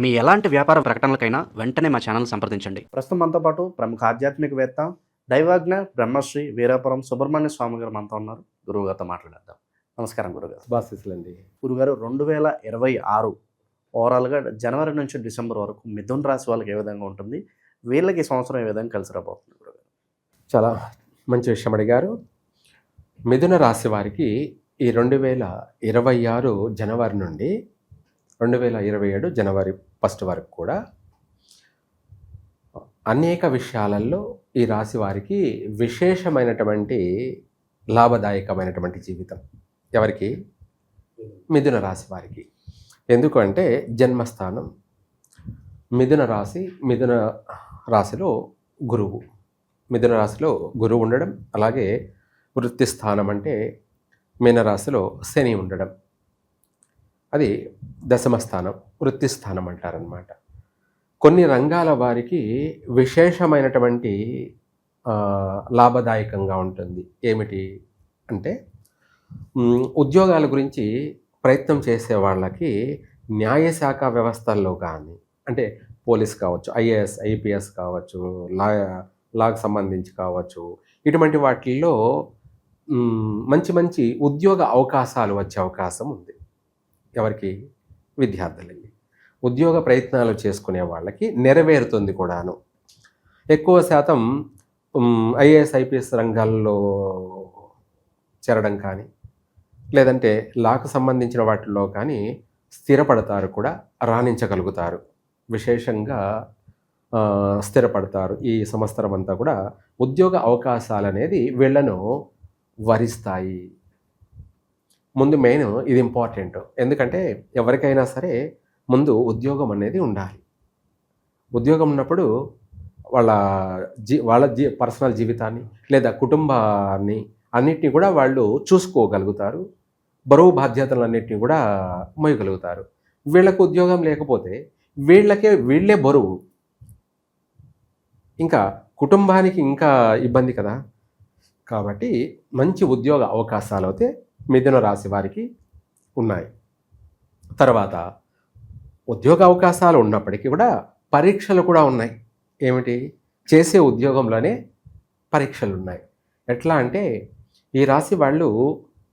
మీ ఎలాంటి వ్యాపార ప్రకటనలకైనా వెంటనే మా ఛానల్ సంప్రదించండి. ప్రస్తుతం మనతో పాటు ప్రముఖ ఆధ్యాత్మికవేత్త దైవాజ్ఞ బ్రహ్మశ్రీ వీరాపురం సుబ్రహ్మణ్య స్వామి గారు మనతో ఉన్నారు. గురువుగారితో మాట్లాడేద్దాం. నమస్కారం గురుగారు శుభాశీస్సులండి గురుగారు రెండు వేల ఇరవై ఆరు ఓవరాల్గా జనవరి నుంచి డిసెంబర్ వరకు మిథున్ రాశి వాళ్ళకి ఏ విధంగా ఉంటుంది? వీళ్ళకి ఈ సంవత్సరం ఏ విధంగా కలిసి రాబోతుంది గురుగారు? చాలా మంచి విషయం అడిగారు. మిథున రాశి వారికి ఈ రెండు వేల ఇరవై ఆరు జనవరి నుండి రెండు వేల ఇరవై ఏడు జనవరి ఫస్ట్ వరకు కూడా అనేక విషయాలలో ఈ రాశి వారికి విశేషమైనటువంటి లాభదాయకమైనటువంటి జీవితం. ఎవరికి? మిథున రాశి వారికి. ఎందుకంటే జన్మస్థానం మిథున రాశి మిథున రాశిలో గురువు. మిథున రాశిలో గురువు ఉండడం అలాగే వృత్తి స్థానం అంటే మీనరాశిలో శని ఉండడం. అది దశమ స్థానం వృత్తి స్థానం అంటారనమాట కొన్ని రంగాల వారికి విశేషమైనటువంటి లాభదాయకంగా ఉంటుంది. ఏమిటి అంటే ఉద్యోగాల గురించి ప్రయత్నం చేసే వాళ్ళకి న్యాయశాఖ వ్యవస్థల్లో కానీ అంటే పోలీస్ కావచ్చు ఐఏఎస్ ఐపీఎస్ కావచ్చు లా లాకు సంబంధించి కావచ్చు ఇటువంటి వాటిల్లో మంచి మంచి ఉద్యోగ అవకాశాలు వచ్చే అవకాశం ఉంది. ఎవరికి? విద్యార్థులకి. ఉద్యోగ ప్రయత్నాలు చేసుకునే వాళ్ళకి నెరవేరుతుంది కూడాను. ఎక్కువ శాతం ఐఏఎస్ ఐపీఎస్ రంగాల్లో చేరడం కానీ లేదంటే లాకు సంబంధించిన వాటిల్లో కానీ స్థిరపడతారు కూడా రాణించగలుగుతారు. విశేషంగా స్థిరపడతారు. ఈ సంవత్సరం అంతా కూడా ఉద్యోగ అవకాశాలు అనేది వీళ్ళను వరిస్తాయి. ముందు మెయిన్ ఇది ఇంపార్టెంట్. ఎందుకంటే ఎవరికైనా సరే ముందు ఉద్యోగం అనేది ఉండాలి. ఉద్యోగం ఉన్నప్పుడు వాళ్ళ జీ వాళ్ళ జీ పర్సనల్ జీవితాన్ని లేదా కుటుంబాన్ని అన్నిటిని కూడా వాళ్ళు చూసుకోగలుగుతారు. బరువు బాధ్యతలన్నిటిని కూడా మోయగలుగుతారు. వీళ్ళకు ఉద్యోగం లేకపోతే వీళ్ళకే వీళ్ళే బరువు. ఇంకా కుటుంబానికి ఇంకా ఇబ్బంది కదా? కాబట్టి మంచి ఉద్యోగ అవకాశాలు అయితే మిథున రాశి వారికి ఉన్నాయి. తర్వాత ఉద్యోగ అవకాశాలు ఉన్నప్పటికీ కూడా పరీక్షలు కూడా ఉన్నాయి. ఏమిటి? చేసే ఉద్యోగంలోనే పరీక్షలు ఉన్నాయి. ఎట్లా అంటే ఈ రాశి వాళ్ళు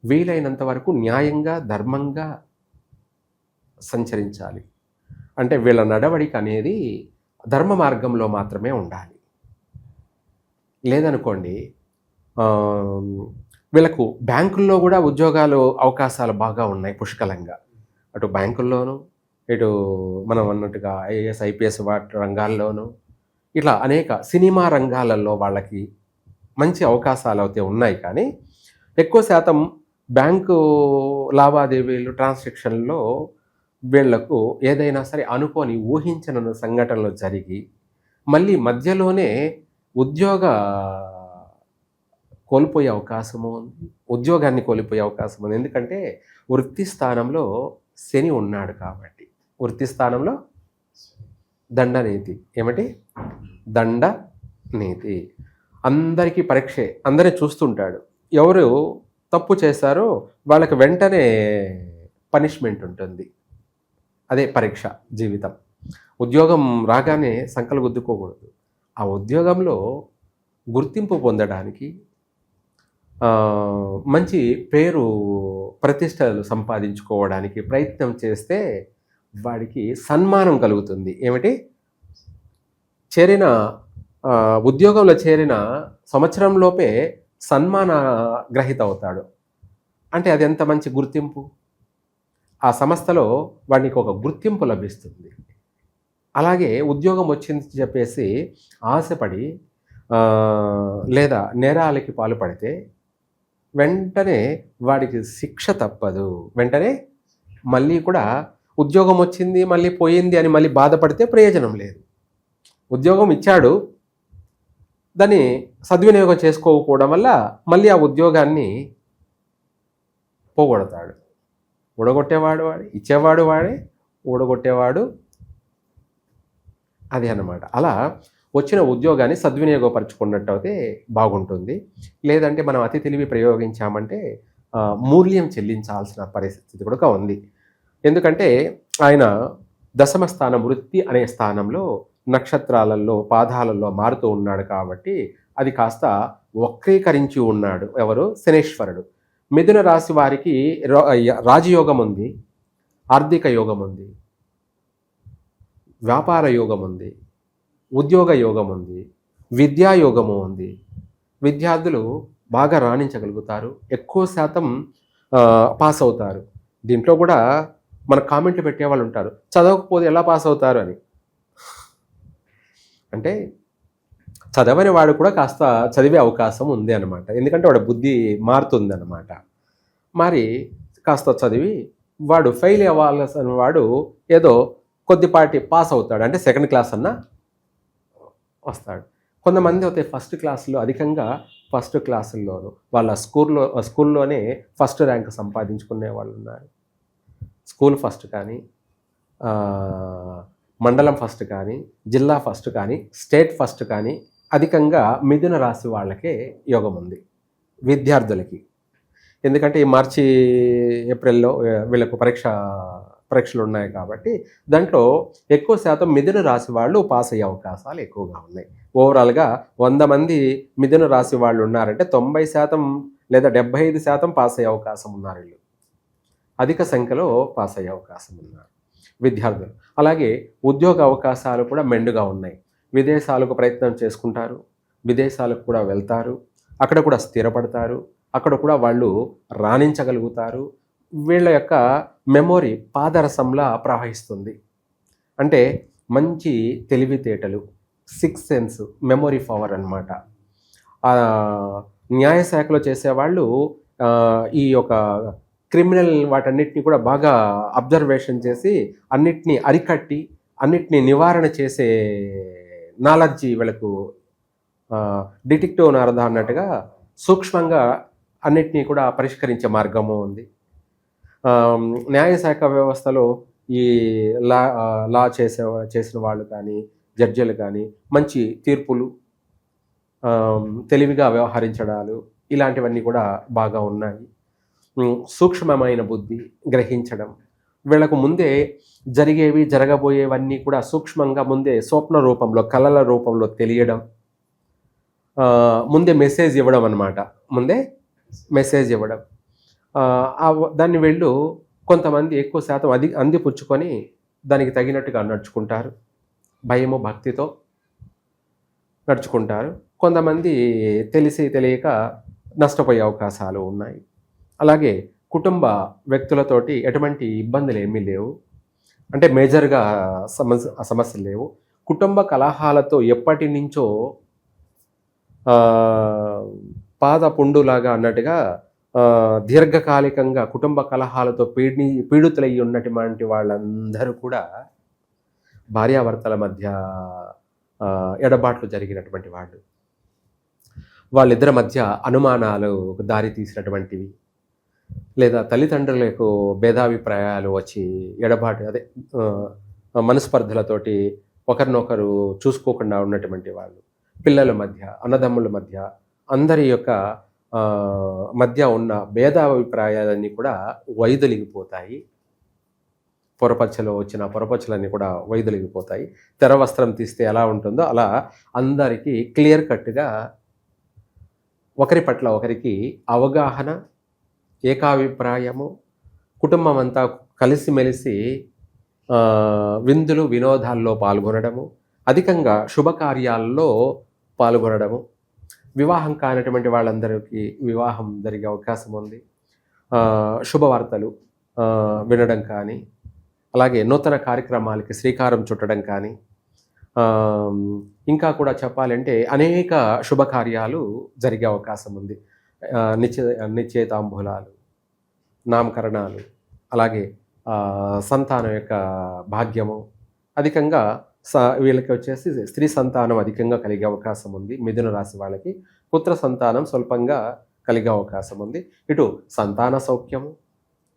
వీలైనంత వరకు న్యాయంగా ధర్మంగా సంచరించాలి. అంటే వీళ్ళ నడవడిక అనేది ధర్మ మార్గంలో మాత్రమే ఉండాలి. లేదనుకోండి వీళ్ళకు బ్యాంకుల్లో కూడా ఉద్యోగాలు అవకాశాలు బాగా ఉన్నాయి పుష్కలంగా. అటు బ్యాంకుల్లోనూ ఇటు మనం అన్నట్టుగా ఐఏఎస్ ఐపీఎస్ వాటి రంగాల్లోనూ ఇట్లా అనేక సినిమా రంగాలలో వాళ్ళకి మంచి అవకాశాలు అయితే ఉన్నాయి. కానీ ఎక్కువ శాతం బ్యాంకు లావాదేవీలు ట్రాన్సాక్షన్లో వీళ్ళకు ఏదైనా సరే అనుకోని ఊహించిన సంఘటనలు జరిగి మళ్ళీ మధ్యలోనే ఉద్యోగ కోల్పోయే అవకాశము ఉంది ఉద్యోగాన్ని కోల్పోయే అవకాశం ఉంది. ఎందుకంటే వృత్తి స్థానంలో శని ఉన్నాడు కాబట్టి. వృత్తి స్థానంలో దండనీతి. ఏమిటి? దండ నీతి అందరికీ పరీక్షే. అందరినీ చూస్తుంటాడు. ఎవరు తప్పు చేశారో వాళ్ళకి వెంటనే పనిష్మెంట్ ఉంటుంది. అదే పరీక్ష జీవితం. ఉద్యోగం రాగానే సంకలు గుద్దుకోకూడదు ఆ ఉద్యోగంలో గుర్తింపు పొందడానికి మంచి పేరు ప్రతిష్టలు సంపాదించుకోవడానికి ప్రయత్నం చేస్తే వాడికి సన్మానం కలుగుతుంది. ఏమిటి? చేరిన ఉద్యోగంలో చేరిన సంవత్సరంలోపే సన్మాన గ్రహీత అవుతాడు. అంటే అది ఎంత మంచి గుర్తింపు? ఆ సంస్థలో వాడికి ఒక గుర్తింపు లభిస్తుంది. అలాగే ఉద్యోగం వచ్చింది చెప్పేసి ఆశపడి లేదా నేరాలకి పాల్పడితే వెంటనే వాడికి శిక్ష తప్పదు. వెంటనే మళ్ళీ కూడా ఉద్యోగం వచ్చింది మళ్ళీ పోయింది అని మళ్ళీ బాధపడితే ప్రయోజనం లేదు. ఉద్యోగం ఇచ్చాడు. దాన్ని సద్వినియోగం చేసుకోకపోవడం వల్ల మళ్ళీ ఆ ఉద్యోగాన్ని పోగొడతాడు. ఊడగొట్టేవాడు వాడే ఇచ్చేవాడు వాడే ఊడగొట్టేవాడు అది అన్నమాట. అలా వచ్చిన ఉద్యోగాన్ని సద్వినియోగపరచుకున్నట్టు అయితే బాగుంటుంది. లేదంటే మనం అతి తెలివి ప్రయోగించామంటే మూల్యం చెల్లించాల్సిన పరిస్థితి కూడా ఉంది. ఎందుకంటే ఆయన దశమ స్థానం వృత్తి అనే స్థానంలో నక్షత్రాలలో పాదాలలో మారుతూ ఉన్నాడు కాబట్టి అది కాస్త వక్రీకరించి ఉన్నాడు ఎవరు? శనేశ్వరుడు. మిథున రాశి వారికి రా- రాజయోగం ఉంది ఆర్థిక యోగం ఉంది వ్యాపార యోగం ఉంది ఉద్యోగ యోగం ఉంది విద్యాయోగము ఉంది. విద్యార్థులు బాగా రాణించగలుగుతారు ఎక్కువ శాతం పాస్ అవుతారు. దీంట్లో కూడా మన కామెంట్లు పెట్టేవాళ్ళు ఉంటారు చదవకపోతే ఎలా పాస్ అవుతారు అని. అంటే చదవని వాడు కూడా కాస్త చదివే అవకాశం ఉంది అనమాట ఎందుకంటే వాడి బుద్ధి మారుతుంది అనమాట మరి కాస్త చదివి వాడు ఫెయిల్ అవ్వాల్సిన వాడు ఏదో కొద్దిపాటి పాస్ అవుతాడు. అంటే సెకండ్ క్లాస్ అన్నా వస్తాడు. కొంతమంది అయితే ఫస్ట్ క్లాసులో అధికంగా ఫస్ట్ క్లాసుల్లోనూ వాళ్ళ స్కూల్లో స్కూల్లోనే ఫస్ట్ ర్యాంక్ సంపాదించుకునే వాళ్ళు ఉన్నారు. స్కూల్ ఫస్ట్ కానీ మండలం ఫస్ట్ కానీ జిల్లా ఫస్ట్ కానీ స్టేట్ ఫస్ట్ కానీ అధికంగా మిథున రాశి వాళ్ళకే యోగం ఉంది విద్యార్థులకి. ఎందుకంటే ఈ మార్చి ఏప్రిల్లో వీళ్ళకు పరీక్ష పరీక్షలు ఉన్నాయి కాబట్టి దాంట్లో ఎక్కువ శాతం మిథున రాశి వాళ్ళు పాస్ అయ్యే అవకాశాలు ఎక్కువగా ఉన్నాయి. ఓవరాల్గా వంద మంది మిథున రాశి వాళ్ళు ఉన్నారంటే తొంభై శాతం లేదా డెబ్బై ఐదు శాతం పాస్ అయ్యే అవకాశం ఉన్నారు వీళ్ళు. అధిక సంఖ్యలో పాస్ అయ్యే అవకాశం ఉన్నారు. విద్యార్థులు. అలాగే ఉద్యోగ అవకాశాలు కూడా మెండుగా ఉన్నాయి. విదేశాలకు ప్రయత్నం చేసుకుంటారు. విదేశాలకు కూడా వెళ్తారు. అక్కడ కూడా స్థిరపడతారు. అక్కడ కూడా వాళ్ళు రాణించగలుగుతారు. వీళ్ళ యొక్క మెమొరీ పాదరసంలా ప్రవహిస్తుంది. అంటే మంచి తెలివితేటలు సిక్స్ సెన్స్ మెమొరీ పవర్ అనమాట న్యాయశాఖలో చేసేవాళ్ళు ఈ యొక్క క్రిమినల్ వాటన్నిటిని కూడా బాగా అబ్జర్వేషన్ చేసి అన్నిటినీ అరికట్టి అన్నిటినీ నివారణ చేసే నాలెడ్జి వీళ్ళకు డిటెక్టివ్ నారద అన్నట్టుగా సూక్ష్మంగా అన్నిటినీ కూడా పరిష్కరించే మార్గము ఉంది. న్యాయశాఖ వ్యవస్థలో ఈ లా లా చేసే చేసిన వాళ్ళు కానీ జడ్జీలు కానీ మంచి తీర్పులు తెలివిగా వ్యవహరించడాలు ఇలాంటివన్నీ కూడా బాగా ఉన్నాయి. సూక్ష్మమైన బుద్ధి గ్రహించడం వీళ్ళకు ముందే జరిగేవి జరగబోయేవన్నీ కూడా సూక్ష్మంగా ముందే స్వప్న రూపంలో కళల రూపంలో తెలియడం ముందే మెసేజ్ ఇవ్వడం అనమాట ముందే మెసేజ్ ఇవ్వడం. దాన్ని వెళ్ళు. కొంతమంది ఎక్కువ శాతం అది అందిపుచ్చుకొని దానికి తగినట్టుగా నడుచుకుంటారు. భయము భక్తితో నడుచుకుంటారు. కొంతమంది తెలిసి తెలియక నష్టపోయే అవకాశాలు ఉన్నాయి. అలాగే కుటుంబ వ్యక్తులతోటి ఎటువంటి ఇబ్బందులు ఏమీ లేవు. అంటే మేజర్గా సమస్య సమస్యలు లేవు. కుటుంబ కలహాలతో ఎప్పటి నుంచో పాద పుండులాగా అన్నట్టుగా దీర్ఘకాలికంగా కుటుంబ కలహాలతో పీడి పీడితులయ్యి ఉన్నటువంటి వాళ్ళందరూ కూడా భార్యాభర్తల మధ్య ఎడబాట్లు జరిగినటువంటి వాళ్ళు. వాళ్ళిద్దరి మధ్య అనుమానాలు దారి తీసినటువంటివి. లేదా తల్లిదండ్రులకు భేదాభిప్రాయాలు వచ్చి ఎడబాటు అదే మనస్పర్ధలతోటి ఒకరినొకరు చూసుకోకుండా ఉన్నటువంటి వాళ్ళు. పిల్లల మధ్య అన్నదమ్ముల మధ్య అందరి యొక్క మధ్య ఉన్న భేదాభిప్రాయాలన్నీ కూడా వైదొలిగిపోతాయి. పొరపచ్చలో వచ్చిన పొరపచ్చలన్నీ కూడా వైదొలిగిపోతాయి. తెర వస్త్రం తీస్తే ఎలా ఉంటుందో అలా అందరికీ క్లియర్ కట్గా ఒకరి పట్ల ఒకరికి అవగాహన ఏకాభిప్రాయము కుటుంబం అంతా కలిసిమెలిసి విందులు వినోదాల్లో పాల్గొనడము అధికంగా శుభకార్యాల్లో పాల్గొనడము వివాహం కానటువంటి వాళ్ళందరికీ వివాహం జరిగే అవకాశం ఉంది. శుభవార్తలు వినడం కానీ అలాగే నూతన కార్యక్రమాలకి శ్రీకారం చుట్టడం కానీ ఇంకా కూడా చెప్పాలంటే అనేక శుభకార్యాలు జరిగే అవకాశం ఉంది. నిశ్చే నిశ్చేతాంబూలాలు నామకరణాలు అలాగే సంతానం యొక్క భాగ్యము అధికంగా వీళ్ళకి వచ్చేసి స్త్రీ సంతానం అధికంగా కలిగే అవకాశం ఉంది. మిథున రాశి వాళ్ళకి పుత్ర సంతానం స్వల్పంగా కలిగే అవకాశం ఉంది. ఇటు సంతాన సౌఖ్యము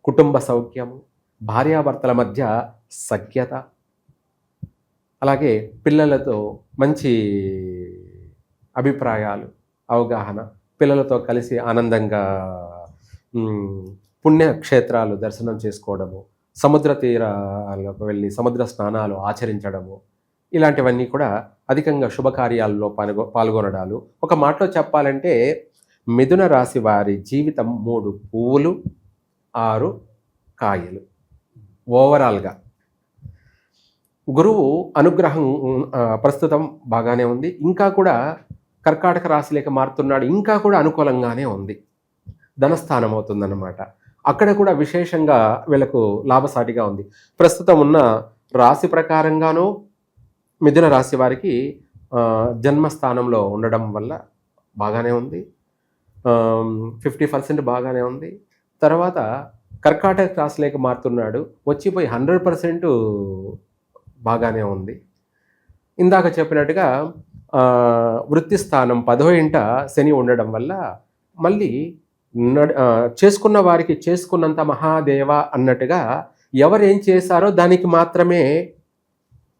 కుటుంబ సౌఖ్యము భార్యాభర్తల మధ్య సఖ్యత అలాగే పిల్లలతో మంచి అభిప్రాయాలు అవగాహన పిల్లలతో కలిసి ఆనందంగా పుణ్యక్షేత్రాలు దర్శనం చేసుకోవడము సముద్ర తీరాలకు వెళ్ళి సముద్ర స్నానాలు ఆచరించడము ఇలాంటివన్నీ కూడా అధికంగా శుభకార్యాల్లో పాల్గొ పాల్గొనడాలు. ఒక మాటలో చెప్పాలంటే మిథున రాశి వారి జీవితం మూడు పువ్వులు ఆరు కాయలు. ఓవరాల్గా. గురువు అనుగ్రహం ప్రస్తుతం బాగానే ఉంది. ఇంకా కూడా కర్కాటక రాశిలోకి మారుతున్నాడు. ఇంకా కూడా అనుకూలంగానే ఉంది. ధనస్థానం అవుతుందన్నమాట. అక్కడ కూడా విశేషంగా వీళ్ళకు లాభసాటిగా ఉంది. ప్రస్తుతం ఉన్న రాశి ప్రకారంగానూ మిథున రాశి వారికి జన్మస్థానంలో ఉండడం వల్ల బాగానే ఉంది. ఫిఫ్టీ పర్సెంట్ బాగానే ఉంది. తర్వాత కర్కాటక రాశిలోకి మారుతున్నాడు. వచ్చిపోయి హండ్రెడ్ పర్సెంట్ బాగానే ఉంది. ఇందాక చెప్పినట్టుగా వృత్తి స్థానం పదో ఇంట శని ఉండడం వల్ల మళ్ళీ చేసుకున్న వారికి చేసుకున్నంత మహాదేవ అన్నట్టుగా ఎవరు ఏం చేశారో దానికి మాత్రమే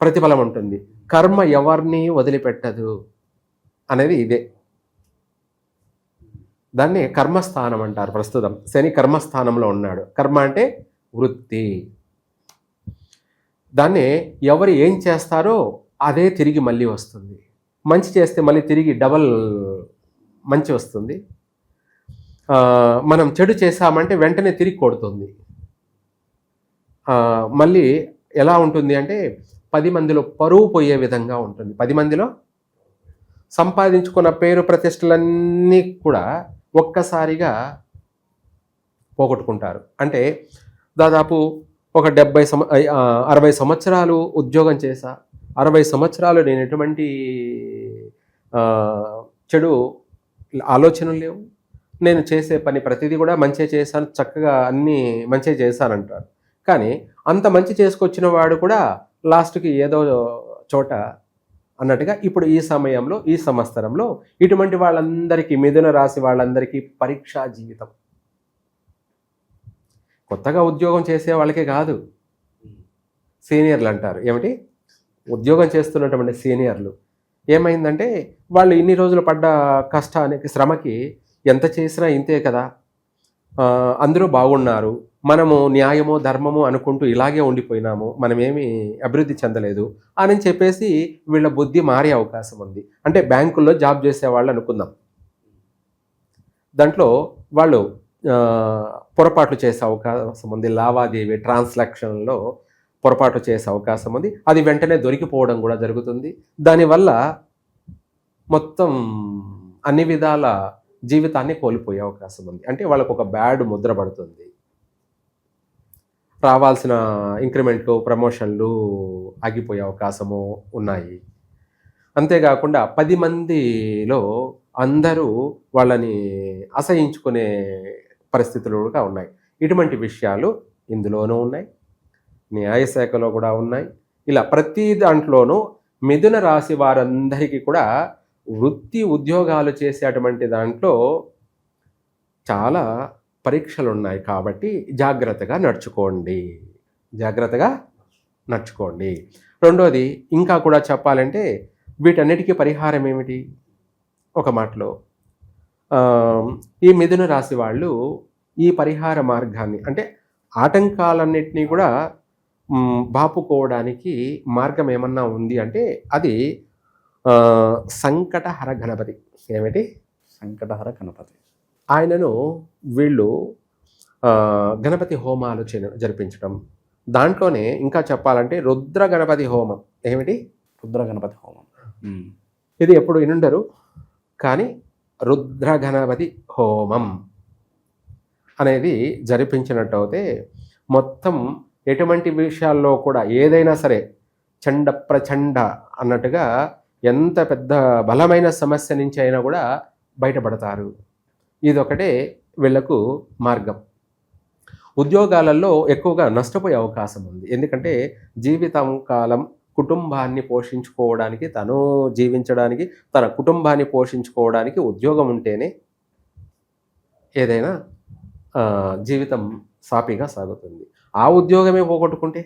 ప్రతిఫలం ఉంటుంది. కర్మ ఎవరిని వదిలిపెట్టదు అనేది ఇదే. దాన్ని కర్మస్థానం అంటారు ప్రస్తుతం. శని కర్మస్థానంలో ఉన్నాడు. కర్మ అంటే వృత్తి. దాన్ని ఎవరు ఏం చేస్తారో అదే తిరిగి మళ్ళీ వస్తుంది. మంచి చేస్తే మళ్ళీ తిరిగి డబల్ మంచి వస్తుంది. మనం చెడు చేసామంటే వెంటనే తిరిగి కొడుతుంది. మళ్ళీ ఎలా ఉంటుంది అంటే పది మందిలో పరువు పోయే విధంగా ఉంటుంది. పది మందిలో సంపాదించుకున్న పేరు ప్రతిష్టలన్నీ కూడా ఒక్కసారిగా పోగొట్టుకుంటారు. అంటే దాదాపు ఒక డెబ్బై సంవ అరవై సంవత్సరాలు ఉద్యోగం చేశా అరవై సంవత్సరాలు నేను ఎటువంటి చెడు ఆలోచనలు లేవు. నేను చేసే పని ప్రతిదీ కూడా మంచిగా చేశాను చక్కగా అన్నీ మంచిగా చేశానంటాడు కానీ అంత మంచి చేసుకొచ్చిన వాడు కూడా లాస్ట్కి ఏదో చోట అన్నట్టుగా ఇప్పుడు ఈ సమయంలో ఈ సంవత్సరంలో ఇటువంటి వాళ్ళందరికీ మిథున రాశి వాళ్ళందరికీ పరీక్షా జీవితం. కొత్తగా ఉద్యోగం చేసే వాళ్ళకే కాదు. సీనియర్లు అంటారు ఏమిటి? ఉద్యోగం చేస్తున్నటువంటి సీనియర్లు. ఏమైందంటే వాళ్ళు ఇన్ని రోజులు పడ్డ కష్టానికి శ్రమకి ఎంత చేసినా ఇంతే కదా. అందరూ బాగున్నారు. మనము న్యాయము ధర్మము అనుకుంటూ ఇలాగే ఉండిపోయినాము మనమేమి అభివృద్ధి చెందలేదు అని చెప్పేసి వీళ్ళ బుద్ధి మారే అవకాశం ఉంది. అంటే బ్యాంకుల్లో జాబ్ చేసే వాళ్ళు అనుకుందాం. దాంట్లో వాళ్ళు పొరపాట్లు చేసే అవకాశం ఉంది. లావాదేవీ ట్రాన్సాక్షన్లో పొరపాటు చేసే అవకాశం ఉంది. అది వెంటనే దొరికిపోవడం కూడా జరుగుతుంది. దానివల్ల మొత్తం అన్ని విధాల జీవితాన్ని కోల్పోయే అవకాశం ఉంది. అంటే వాళ్ళకు ఒక బ్యాడ్ ముద్ర పడుతుంది. రావాల్సిన ఇంక్రిమెంట్లు ప్రమోషన్లు ఆగిపోయే అవకాశము ఉన్నాయి. అంతేకాకుండా పది మందిలో అందరూ వాళ్ళని అసహించుకునే పరిస్థితులు కూడా ఉన్నాయి. ఇటువంటి విషయాలు ఇందులోనూ ఉన్నాయి. న్యాయశాఖలో కూడా ఉన్నాయి. ఇలా ప్రతి దాంట్లోనూ మిథున రాశి వారందరికీ కూడా వృత్తి ఉద్యోగాలు చేసేటువంటి దాంట్లో చాలా పరీక్షలు ఉన్నాయి కాబట్టి జాగ్రత్తగా నడుచుకోండి. జాగ్రత్తగా నడుచుకోండి. రెండోది ఇంకా కూడా చెప్పాలంటే వీటన్నిటికీ పరిహారం ఏమిటి? ఒక మాటలో. ఈ మిథున రాశి వాళ్ళు ఈ పరిహార మార్గాన్ని అంటే ఆటంకాలన్నింటినీ కూడా బాపుకోవడానికి మార్గం ఏమన్నా ఉంది అంటే అది సంకటహర గణపతి ఏమిటి? సంకటహర గణపతి ఆయనను వీళ్ళు గణపతి హోమాలు చే- జరిపించడం దాంట్లోనే ఇంకా చెప్పాలంటే రుద్ర గణపతి హోమం. ఏమిటి? రుద్ర గణపతి హోమం. ఇది ఎప్పుడు వినుండరు కానీ రుద్ర గణపతి హోమం అనేది జరిపించినట్టు అయితే మొత్తం ఎటువంటి విషయాల్లో కూడా ఏదైనా సరే చండ ప్రచండ అన్నట్టుగా ఎంత పెద్ద బలమైన సమస్య నుంచి అయినా కూడా బయటపడతారు. ఇదొకటే వీళ్ళకు మార్గం. ఉద్యోగాలలో ఎక్కువగా నష్టపోయే అవకాశం ఉంది. ఎందుకంటే జీవితం కాలం కుటుంబాన్ని పోషించుకోవడానికి తను జీవించడానికి తన కుటుంబాన్ని పోషించుకోవడానికి ఉద్యోగం ఉంటేనే ఏదైనా జీవితం సాఫీగా సాగుతుంది. ఆ ఉద్యోగమే పోగొట్టుకుంటే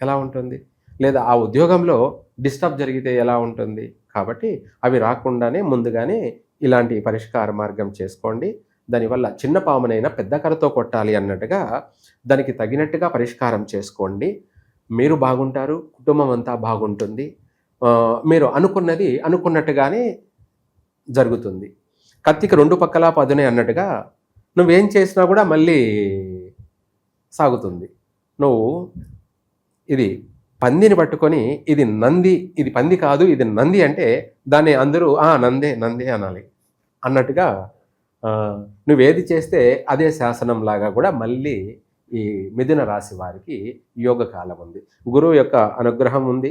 ఎలా ఉంటుంది? లేదా ఆ ఉద్యోగంలో డిస్టర్బ్ జరిగితే ఎలా ఉంటుంది? కాబట్టి అవి రాకుండానే ముందుగానే ఇలాంటి పరిష్కార మార్గం చేసుకోండి. దానివల్ల చిన్న పామునైనా పెద్ద కర్రతో కొట్టాలి అన్నట్టుగా దానికి తగినట్టుగా పరిష్కారం చేసుకోండి. మీరు బాగుంటారు కుటుంబం అంతా బాగుంటుంది. మీరు అనుకున్నది అనుకున్నట్టుగానే జరుగుతుంది. కత్తికి రెండు పక్కల పదునే అన్నట్టుగా నువ్వేం చేసినా కూడా మళ్ళీ సాగుతుంది. నువ్వు ఇది పందిని పట్టుకొని ఇది నంది ఇది పంది కాదు ఇది నంది అంటే దాన్ని అందరూ ఆ నందే నందే అనాలి. అన్నట్టుగా నువ్వేది చేస్తే అదే శాసనం లాగా కూడా మళ్ళీ ఈ మిథున రాశి వారికి యోగ కాలం ఉంది. గురువు యొక్క అనుగ్రహం ఉంది.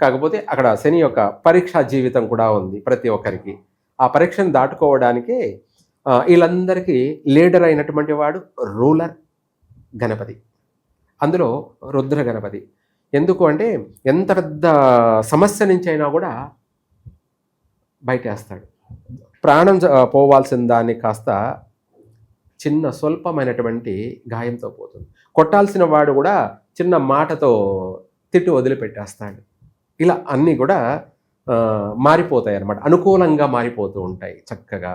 కాకపోతే అక్కడ శని యొక్క పరీక్షా జీవితం కూడా ఉంది ప్రతి ఒక్కరికి. ఆ పరీక్షను దాటుకోవడానికి వీళ్ళందరికీ లీడర్ అయినటువంటి వాడు రూలర్ గణపతి. అందులో రుద్ర గణపతి. ఎందుకు అంటే ఎంత పెద్ద సమస్య నుంచి అయినా కూడా బయటేస్తాడు. ప్రాణం పోవాల్సిన దాన్ని కాస్త చిన్న స్వల్పమైనటువంటి గాయంతో పోతుంది. కొట్టాల్సిన వాడు కూడా చిన్న మాటతో తిట్టు వదిలిపెట్టేస్తాడు. ఇలా అన్నీ కూడా మారిపోతాయి అన్నమాట అనుకూలంగా మారిపోతూ ఉంటాయి చక్కగా.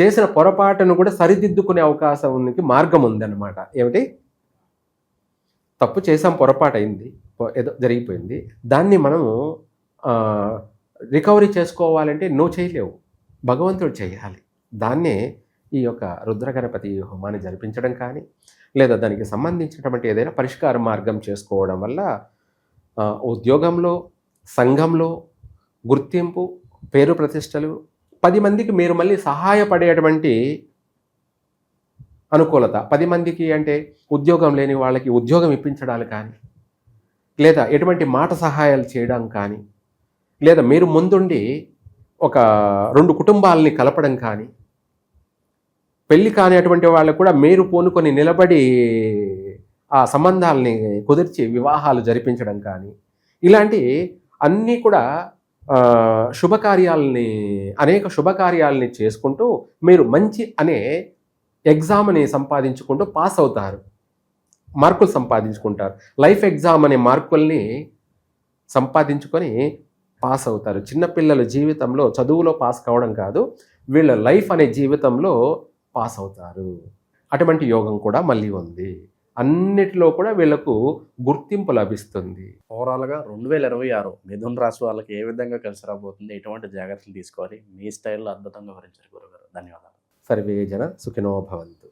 చేసిన పొరపాటును కూడా సరిదిద్దుకునే అవకాశం ఉంది మార్గం ఉందన్నమాట. ఏమిటి? తప్పు చేసాం పొరపాటు అయింది ఏదో జరిగిపోయింది. దాన్ని మనము రికవరీ చేసుకోవాలంటే నువ్వు చేయలేవు. భగవంతుడు చేయాలి. దాన్నే ఈ యొక్క రుద్రగణపతి హోమాన్ని జరిపించడం కానీ లేదా దానికి సంబంధించినటువంటి ఏదైనా పరిష్కార మార్గం చేసుకోవడం వల్ల ఉద్యోగంలో సంఘంలో గుర్తింపు పేరు ప్రతిష్టలు పది మందికి మీరు మళ్ళీ సహాయపడేటువంటి అనుకూలత పది మందికి అంటే ఉద్యోగం లేని వాళ్ళకి ఉద్యోగం ఇప్పించడాలు కానీ లేదా ఎటువంటి మాట సహాయాలు చేయడం కానీ లేదా మీరు ముందుండి ఒక రెండు కుటుంబాలని కలపడం కానీ పెళ్ళి కానిటువంటి వాళ్ళకు కూడా మీరు పూనుకొని నిలబడి ఆ సంబంధాలని కుదిర్చి వివాహాలు జరిపించడం కానీ ఇలాంటి అన్నీ కూడా శుభకార్యాలని అనేక శుభకార్యాలని చేసుకుంటూ మీరు మంచి అనే ఎగ్జామ్ని సంపాదించుకుంటూ పాస్ అవుతారు. మార్కులు సంపాదించుకుంటారు. లైఫ్ ఎగ్జామ్ అనే మార్కుల్ని సంపాదించుకొని పాస్ అవుతారు చిన్నపిల్లల జీవితంలో చదువులో పాస్ కావడం కాదు వీళ్ళ లైఫ్ అనే జీవితంలో పాస్ అవుతారు అటువంటి యోగం కూడా మళ్ళీ ఉంది. అన్నిటిలో కూడా వీళ్ళకు గుర్తింపు లభిస్తుంది. ఓవరాల్గా రెండు వేల ఇరవై ఆరు మిథున్ రాశి వాళ్ళకి ఏ విధంగా కలిసి రాబోతుంది? ఎటువంటి జాగ్రత్తలు తీసుకోవాలి? మీ స్టైల్లో అద్భుతంగా వివరించారు గురుగారు. ధన్యవాదాలు. సర్వే జన సుఖినో భవంతు.